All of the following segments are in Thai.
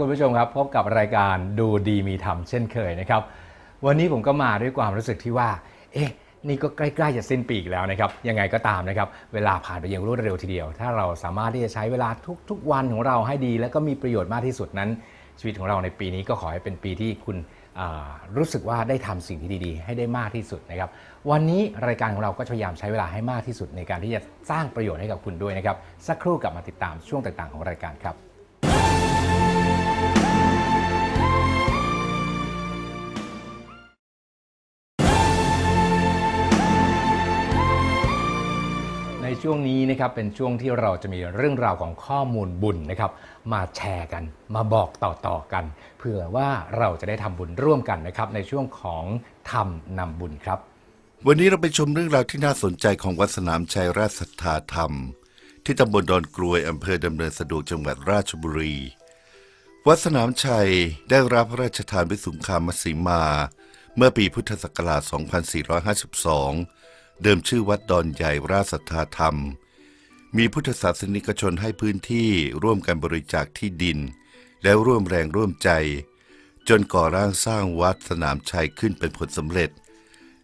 คุณผู้ชมครับ พบกับรายการดูดีมีธรรมเช่นเคยนะครับ วันนี้ผมก็มาด้วยความรู้สึกที่ว่า เอ๊ะนี่ก็ใกล้ๆจะสิ้นปีกแล้วนะครับ ยังไงก็ตามนะครับ เวลาผ่านไปอย่างรวดเร็วทีเดียว ถ้าเราสามารถที่จะใช้เวลาทุก ๆ วันของเราให้ดี และก็มีประโยชน์มากที่สุดนั้น ชีวิตของเราในปีนี้ก็ขอให้เป็นปีที่คุณรู้สึกว่าได้ทำสิ่งที่ดีๆ ให้ได้มากที่สุดนะครับ วันนี้รายการของเราก็พยายามใช้เวลาให้มากที่สุดในการที่จะสร้างประโยชน์ให้กับคุณด้วยนะครับ สักครู่กลับมาติดตามช่วงต่างๆ ของรายการครับ ช่วงนี้นะครับเป็นช่วงที่เราจะมีเรื่องราวของข้อมูลบุญนะครับ มาแชร์กัน มาบอกต่อๆกันเพื่อว่าเราจะได้ทำบุญร่วมกันนะครับ ในช่วงของทำนำบุญครับ วันนี้เราไปชมเรื่องราวที่น่าสนใจของวัดสนามชัยราชศรัทธาธรรม ที่ตำบลดอนกรวยอำเภอดำเนินสะดวกจังหวัดราชบุรี วัดสนามชัยได้รับพระราชทานวิสุงคามสีมา เมื่อปีพุทธศักราช 2452 เดิมชื่อวัดดอนใหญ่ราชศรัทธาธรรม มีพุทธศาสนิกชนให้พื้นที่ร่วมกันบริจาคที่ดิน แล้วร่วมแรงร่วมใจ จนก่อร่างสร้างวัดสนามชัยขึ้นเป็นผลสำเร็จ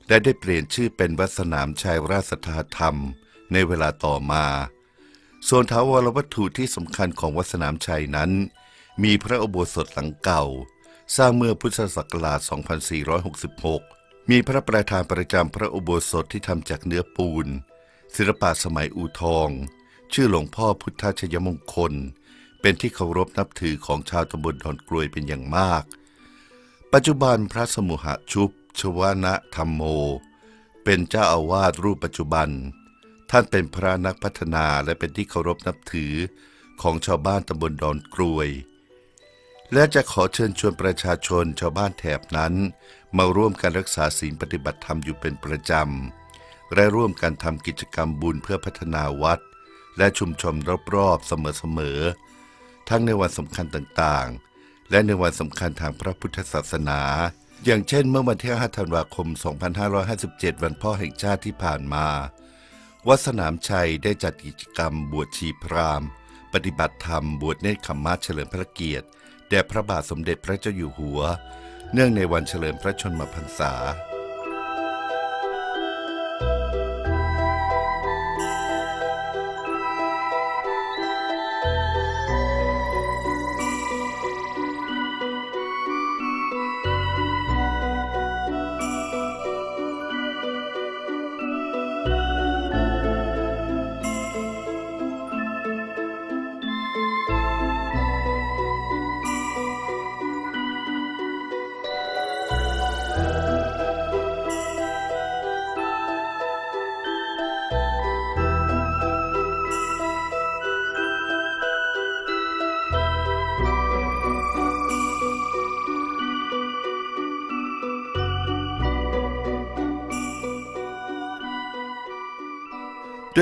และได้เปลี่ยนชื่อเป็นวัดสนามชัยราชสัทธาธรรม ในเวลาต่อมาส่วนถาวรวัตถุที่สำคัญของวัดสนามชัยนั้น มีพระอุโบสถหลังเก่า สร้างเมื่อพุทธศักราช 2466 มีพระประธานประจำพระอุโบสถที่ทำจากเนื้อปูน ศิลปะสมัยอูทอง ชื่อหลวงพ่อพุทธชยมงคล เป็นที่เคารพนับถือของชาวตำบลดอนกรวยเป็นอย่างมาก ปัจจุบันพระสมุหชุบชวนะธรรมโม เป็นเจ้าอาวาสรูปปัจจุบัน ท่านเป็นพระนักพัฒนาและเป็นที่เคารพนับถือของชาวบ้านตำบลดอนกรวย และจะขอเชิญชวนประชาชนชาวบ้านแถบนั้น มาร่วมกันรักษาศีลปฏิบัติธรรมอยู่เป็นประจำ และร่วมกันทำกิจกรรมบุญเพื่อพัฒนาวัด และชุมชนรอบๆเสมอๆ ทั้งในวันสำคัญต่างๆ และในวันสำคัญทางพระพุทธศาสนา อย่างเช่นเมื่อวันที่ 5 ธันวาคม 2557 วันพ่อแห่งชาติที่ผ่านมา วัดสนามชัยได้จัดกิจกรรมบวชชีพราหมณ์ ปฏิบัติธรรมบวชเนตรขมมาเฉลิมพระเกียรติแด่พระบาทสมเด็จพระเจ้าอยู่หัว เนื่องในวันเฉลิมพระชนมพรรษา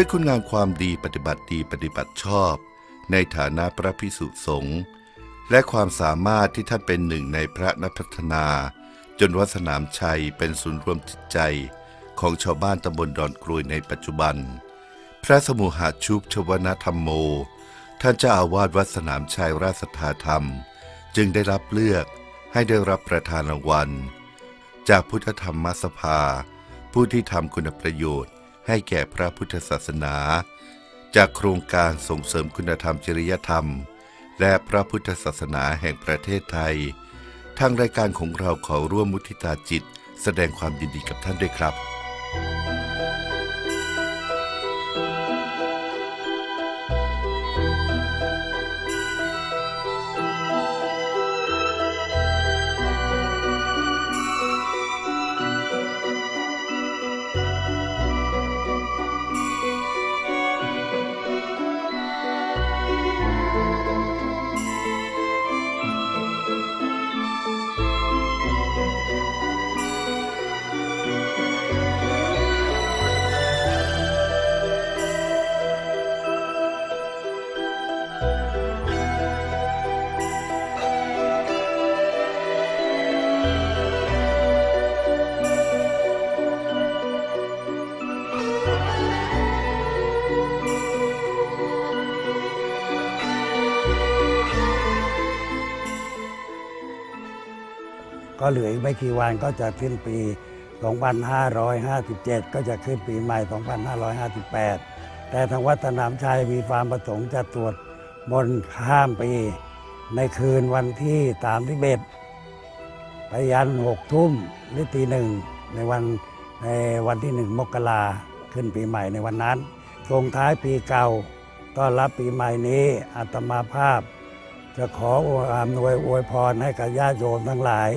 ด้วยคุณงามความดีปฏิบัติดีปฏิบัติชอบ ในฐานะพระพิสุสงฆ์และความสามารถที่ท่านเป็นหนึ่งในพระนักพัฒนา จนวัดสนามชัยเป็นศูนย์รวมจิตใจของชาวบ้านตำบลดอนกรวยในปัจจุบัน พระสมุหาชุบชวนธรรมโม ท่านเจ้าอาวาสวัดสนามชัยราชสัทธาธรรม จึงได้รับเลือกให้ได้รับประธานรางวัล จากพุทธธรรมสภา ผู้ที่ทำคุณประโยชน์ ให้แก่พระพุทธศาสนา จากโครงการส่งเสริมคุณธรรมจริยธรรม และพระพุทธศาสนาแห่งประเทศไทย ทางรายการของเราขอร่วมมุทิตาจิต แสดงความยินดีกับท่านด้วยครับ เหลืออีกไม่กี่วันก็จะสิ้นปี 2557 ก็จะขึ้นปีใหม่ 2558 แต่ทางวัดสนามชัยมีความประสงค์จะตรวจมนต์ข้ามปี ในคืนวันที่31ไปยันหกทุ่มหรือตีหนึ่งในวันในวันที่หนึ่งมกราขึ้นปีใหม่ในวันนั้นส่งท้ายปีเก่าต้อนรับปีใหม่นี้อาตมาภาพ จะขออำนวยอวยพรให้กับญาติโยมทั้งหลาย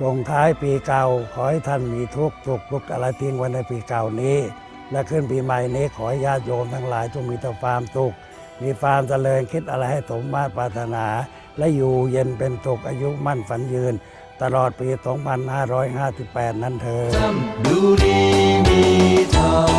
ส่งท้ายปีเก่า ขอให้ท่านมีทุกข์สุขทุกอะไรทิ้งไว้ในปีเก่านี้ และขึ้นปีใหม่นี้ขอให้ญาติโยมทั้งหลายจงมีแต่ความสุขมีความเจริญคิดอะไรให้สมมาตรปรารถนา และอยู่เย็นเป็นสุขอายุมั่นฝันยืน ตลอดปี 2558 นั้นเธอญดูดีมีทอง